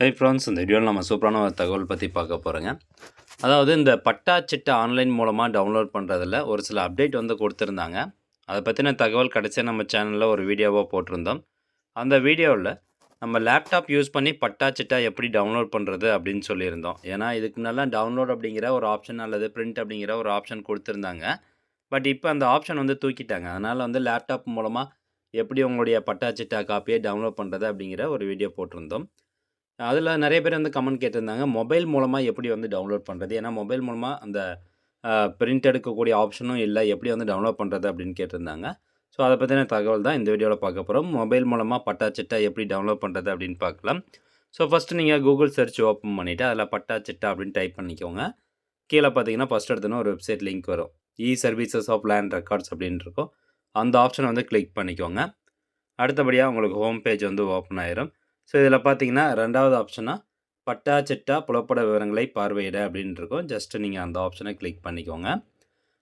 Hi friends இந்த வீடியோவில் நம்ம சூப்பரான ஒரு தகவல் பற்றி பார்க்க போகிறோங்க அதாவது இந்த பட்டா சிட்டை ஆன்லைன் மூலமாக டவுன்லோட் பண்ணுறதில் ஒரு சில அப்டேட் வந்து கொடுத்துருந்தாங்க. அதை பற்றின தகவல் கிடச்சி நம்ம சேனலில் ஒரு வீடியோவாக போட்டிருந்தோம். அந்த வீடியோவில் நம்ம லேப்டாப் யூஸ் பண்ணி பட்டா சிட்டா எப்படி டவுன்லோட் பண்ணுறது அப்படின்னு சொல்லியிருந்தோம். ஏன்னா இதுக்கு நல்லா டவுன்லோட் அப்படிங்கிற ஒரு ஆப்ஷன் அல்லது பிரிண்ட் அப்படிங்கிற ஒரு ஆப்ஷன் கொடுத்துருந்தாங்க. பட் இப்போ அந்த ஆப்ஷன் வந்து தூக்கிட்டாங்க. அதனால் வந்து லேப்டாப் மூலமாக எப்படி உங்களுடைய பட்டா சிட்டா காப்பியை டவுன்லோட் பண்ணுறது அப்படிங்கிற ஒரு வீடியோ போட்டிருந்தோம். அதில் நிறைய பேர் வந்து கமெண்ட் கேட்டிருந்தாங்க மொபைல் மூலமாக எப்படி வந்து டவுன்லோட் பண்ணுறது ஏன்னா மொபைல் மூலமாக அந்த பிரிண்ட் எடுக்கக்கூடிய ஆப்ஷனும் இல்லை எப்படி வந்து டவுன்லோட் பண்ணுறது அப்படின்னு கேட்டிருந்தாங்க. ஸோ அதை பற்றின தகவல் தான் இந்த வீடியோவில் பார்க்க போகிறோம் மொபைல் மூலமாக பட்டாச்சிட்டா எப்படி டவுன்லோட் பண்ணுறது அப்படின்னு பார்க்கலாம். ஸோ ஃபஸ்ட்டு நீங்கள் கூகுள் சர்ச் ஓப்பன் பண்ணிவிட்டு அதில் பட்டா சிட்டா அப்படின்னு டைப் பண்ணிக்கோங்க. கீழே பார்த்தீங்கன்னா ஃபஸ்ட் எடுத்தோன்னா ஒரு வெப்சைட் லிங்க் வரும். E services of land records அப்படின்னு இருக்கும். அந்த ஆப்ஷனை வந்து கிளிக் பண்ணிக்கோங்க. அடுத்தபடியாக உங்களுக்கு ஹோம் பேஜ் வந்து ஓப்பன் ஆயிரும். ஸோ இதில் பார்த்தீங்கன்னா ரெண்டாவது ஆப்ஷனாக பட்டா சிட்டா புலப்பட விவரங்களை பார்வையிட அப்படின்ட்டு இருக்கும் ஜஸ்ட்டு நீங்கள் அந்த ஆப்ஷனை கிளிக் பண்ணிக்கோங்க.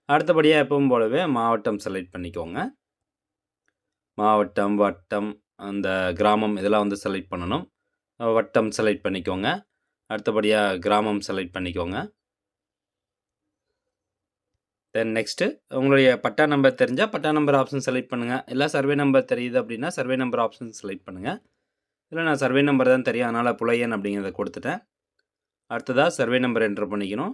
அடுத்தபடியாக எப்பவும் போலவே மாவட்டம் செலக்ட் பண்ணிக்கோங்க. மாவட்டம் வட்டம் அந்த கிராமம் இதெல்லாம் வந்து செலக்ட் பண்ணணும். வட்டம் செலக்ட் பண்ணிக்கோங்க. அடுத்தபடியாக கிராமம் செலக்ட் பண்ணிக்கோங்க. தென் நெக்ஸ்ட்டு உங்களுடைய பட்டா நம்பர் தெரிஞ்சால் பட்டா நம்பர் ஆப்ஷன் செலக்ட் பண்ணுங்கள் இல்லை சர்வே நம்பர் தெரியுது அப்படின்னா சர்வே நம்பர் ஆப்ஷன் செலக்ட் பண்ணுங்கள் இல்லை நான் சர்வே நம்பர் தான் தெரியும். அதனால் புலையன் அப்படிங்கிறத கொடுத்துட்டேன். அடுத்ததாக சர்வே நம்பர் என்ட்ரு பண்ணிக்கணும்.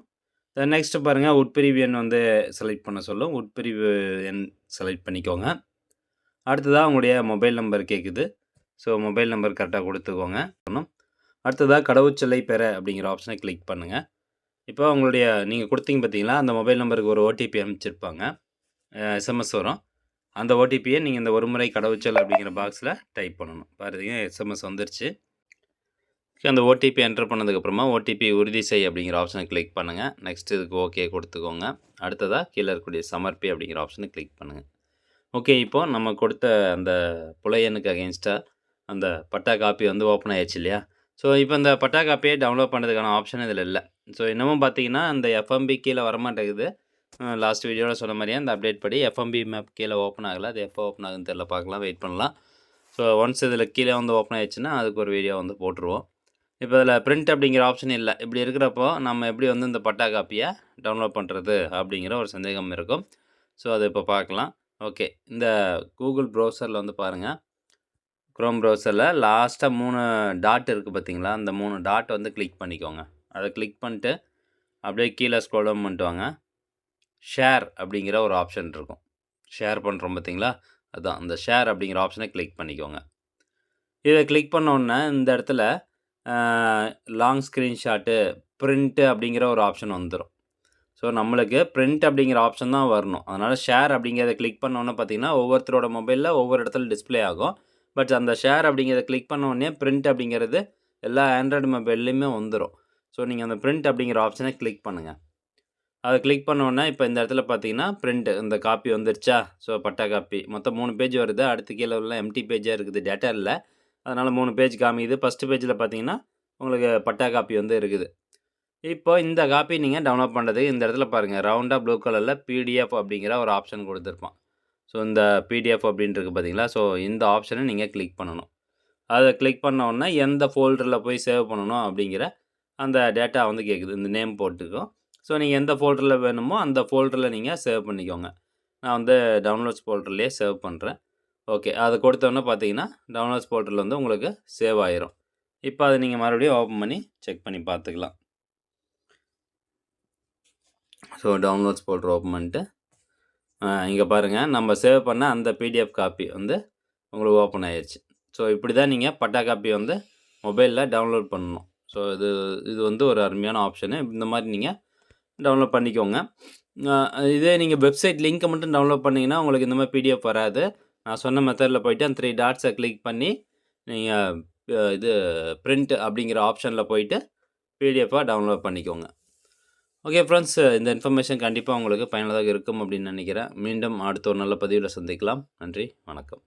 நெக்ஸ்ட்டு பாருங்கள் உட்பிரிவு எண் வந்து செலக்ட் பண்ண சொல்லும். உட்பிரிவு எண் செலக்ட் பண்ணிக்கோங்க. அடுத்ததாக உங்களுடைய மொபைல் நம்பர் கேட்குது ஸோ மொபைல் நம்பர் கரெக்டாக கொடுத்துக்கோங்க. அடுத்ததாக கடவுச்சொல்லை பெற அப்படிங்கிற ஆப்ஷனை கிளிக் பண்ணுங்கள் இப்போ உங்களுடைய நீங்கள் கொடுத்தீங்க பார்த்தீங்களா? அந்த மொபைல் நம்பருக்கு ஒரு ஓடிபி அனுப்பிச்சிருப்பாங்க. எஸ்எம்எஸ் வரும். அந்த ஓடிபியை நீங்கள் இந்த ஒரு முறை கடவுச்சல் அப்படிங்கிற பாக்ஸில் டைப் பண்ணணும். பாருங்க எஸ்எம்எஸ் வந்துருச்சு. அந்த ஓடிபி என்டர் பண்ணதுக்கப்புறமா ஓடிபி உறுதி செய் அப்படிங்கிற ஆப்ஷனை கிளிக் பண்ணுங்கள் நெக்ஸ்ட் இதுக்கு ஓகே கொடுத்துக்கோங்க. அடுத்ததாக கீழே இருக்கக்கூடிய சமர்ப்பி அப்படிங்கிற ஆப்ஷனை கிளிக் பண்ணுங்கள் ஓகே இப்போது நம்ம கொடுத்த அந்த புலையனுக்கு அகேன்ஸ்டாக அந்த பட்டா காப்பி வந்து ஓப்பன் ஆயிடுச்சு இல்லையா? ஸோ இப்போ இந்த பட்டா காப்பியை டவுன்லோட் பண்ணுறதுக்கான ஆப்ஷன் இதில் இல்லை. ஸோ இன்னமும் பார்த்தீங்கன்னா அந்த எஃப்எம்பி கீழே வரமாட்டேங்குது. லாஸ்ட் வீடியோவில் சொன்ன மாதிரியே அந்த அப்டேட் படி எஃப்எம்பி மேப் கீழே ஓப்பன் ஆகலை. அது எப்போ ஓப்பன் ஆகுதுன்னு தெரில பார்க்கலாம். வெயிட் பண்ணலாம். ஸோ ஒன்ஸ் இதில் கீழே வந்து ஓப்பன் ஆயிடுச்சுன்னா அதுக்கு ஒரு வீடியோ வந்து போட்டுருவோம். இப்போ இதில் பிரிண்ட் அப்படிங்கிற ஆப்ஷன் இல்லை. இப்படி இருக்கிறப்போ நம்ம எப்படி வந்து இந்த பட்டா காப்பியை டவுன்லோட் பண்ணுறது அப்படிங்கிற ஒரு சந்தேகம் இருக்கும். ஸோ அதை இப்போ பார்க்கலாம். ஓகே இந்த கூகுள் ப்ரௌசரில் வந்து பாருங்கள் க்ரோம் ப்ரௌசரில் லாஸ்ட்டாக மூணு டாட் இருக்குது பார்த்தீங்களா? அந்த மூணு டாட் வந்து கிளிக் பண்ணிக்கோங்க. அதை கிளிக் பண்ணிட்டு அப்படியே கீழே ஸ்க்ரோல் பண்ணிட்டு வாங்க. ஷேர் அப்படிங்கிற ஒரு ஆப்ஷன் இருக்கும். ஷேர் பண்ணுறோம் பார்த்தீங்களா? அதுதான் அந்த ஷேர் அப்படிங்கிற ஆப்ஷனை கிளிக் பண்ணிக்கோங்க. இதை கிளிக் பண்ணோன்னே இந்த இடத்துல லாங் ஸ்க்ரீன்ஷாட்டு ப்ரிண்ட்டு அப்படிங்கிற ஒரு ஆப்ஷன் வந்துடும் ஸோ நம்மளுக்கு ப்ரிண்ட் அப்படிங்கிற ஆப்ஷன் தான் வரணும். அதனால் ஷேர் அப்படிங்கிறத கிளிக் பண்ணோன்னே பார்த்தீங்கன்னா ஒவ்வொருத்தரோட மொபைலில் ஒவ்வொரு இடத்துல டிஸ்பிளே ஆகும். பட் அந்த ஷேர் அப்படிங்கிறத கிளிக் பண்ணோடனே ப்ரிண்ட் அப்படிங்கிறது எல்லா ஆண்ட்ராய்டு மொபைல்லையுமே வந்துடும் ஸோ நீங்கள் அந்த ப்ரிண்ட் அப்படிங்கிற ஆப்ஷனை கிளிக் பண்ணுங்கள் அதை கிளிக் பண்ணோன்னே இப்போ இந்த இடத்துல பார்த்தீங்கன்னா பிரிண்ட் இந்த காப்பி வந்துருச்சா? ஸோ பட்டா காப்பி மொத்தம் மூணு பேஜ் வருது. அடுத்த கீழே உள்ள எம்டி பேஜாக இருக்குது. டேட்டா இல்லை. அதனால் மூணு பேஜ் காமிக்குது. ஃபஸ்ட்டு பேஜில் பார்த்தீங்கன்னா உங்களுக்கு பட்டா காப்பி வந்து இருக்குது. இப்போ இந்த காப்பி நீங்கள் டவுன்லோட் பண்ணுறது இந்த இடத்துல பாருங்கள் ரவுண்டாக ப்ளூ கலரில் பிடிஎஃப் அப்படிங்கிற ஒரு ஆப்ஷன் கொடுத்துருப்பான். ஸோ இந்த பிடிஎஃப் அப்படின்ட்டு பார்த்தீங்களா? ஸோ இந்த ஆப்ஷனை நீங்கள் கிளிக் பண்ணணும். அதை கிளிக் பண்ண உடனே எந்த ஃபோல்டரில் போய் சேவ் பண்ணணும் அப்படிங்கிற அந்த டேட்டா வந்து கேட்குது இந்த நேம் போட்டுக்கும். ஸோ நீங்கள் எந்த ஃபோல்டரில் வேணுமோ அந்த ஃபோல்டரில் நீங்கள் சேவ் பண்ணிக்கோங்க. நான் வந்து டவுன்லோட்ஸ் ஃபோல்டர்லேயே சேவ் பண்ணுறேன் ஓகே அதை கொடுத்தோன்னே பார்த்தீங்கன்னா டவுன்லோட்ஸ் ஃபோல்டரில் வந்து உங்களுக்கு சேவ் ஆயிரும். இப்போ அதை நீங்கள் மறுபடியும் ஓப்பன் பண்ணி செக் பண்ணி பார்த்துக்கலாம். ஸோ டவுன்லோட்ஸ் ஃபோல்டர் ஓப்பன் பண்ணிட்டு இங்கே பாருங்கள் நம்ம சேவ் பண்ண அந்த பிடிஎஃப் காப்பி வந்து உங்களுக்கு ஓப்பன் ஆயிடுச்சு ஸோ இப்படி தான் நீங்கள் பட்டா காப்பி வந்து மொபைலில் டவுன்லோட் பண்ணணும். ஸோ இது இது வந்து ஒரு அருமையான ஆப்ஷனு இந்த மாதிரி நீங்கள் டவுன்லோட் பண்ணிக்கோங்க. இதே நீங்கள் வெப்சைட் லிங்க்கை மட்டும் டவுன்லோட் பண்ணிங்கன்னா உங்களுக்கு இந்த மாதிரி பிடிஎஃப் வராது. நான் சொன்ன மெத்தடில் போய்ட்டு அந்த த்ரீ டாட்ஸை கிளிக் பண்ணி நீங்கள் இது பிரிண்ட் அப்படிங்கிற ஆப்ஷனில் போயிட்டு பிடிஎஃபாக டவுன்லோட் பண்ணிக்கோங்க. ஓகே ஃப்ரெண்ட்ஸ் இந்த இன்ஃபர்மேஷன் கண்டிப்பாக உங்களுக்கு பயனுள்ளதாக இருக்கும் அப்படின்னு நினைக்கிறேன். மீண்டும் அடுத்த ஒரு நல்ல பதிவில் சந்திக்கலாம். நன்றி வணக்கம்.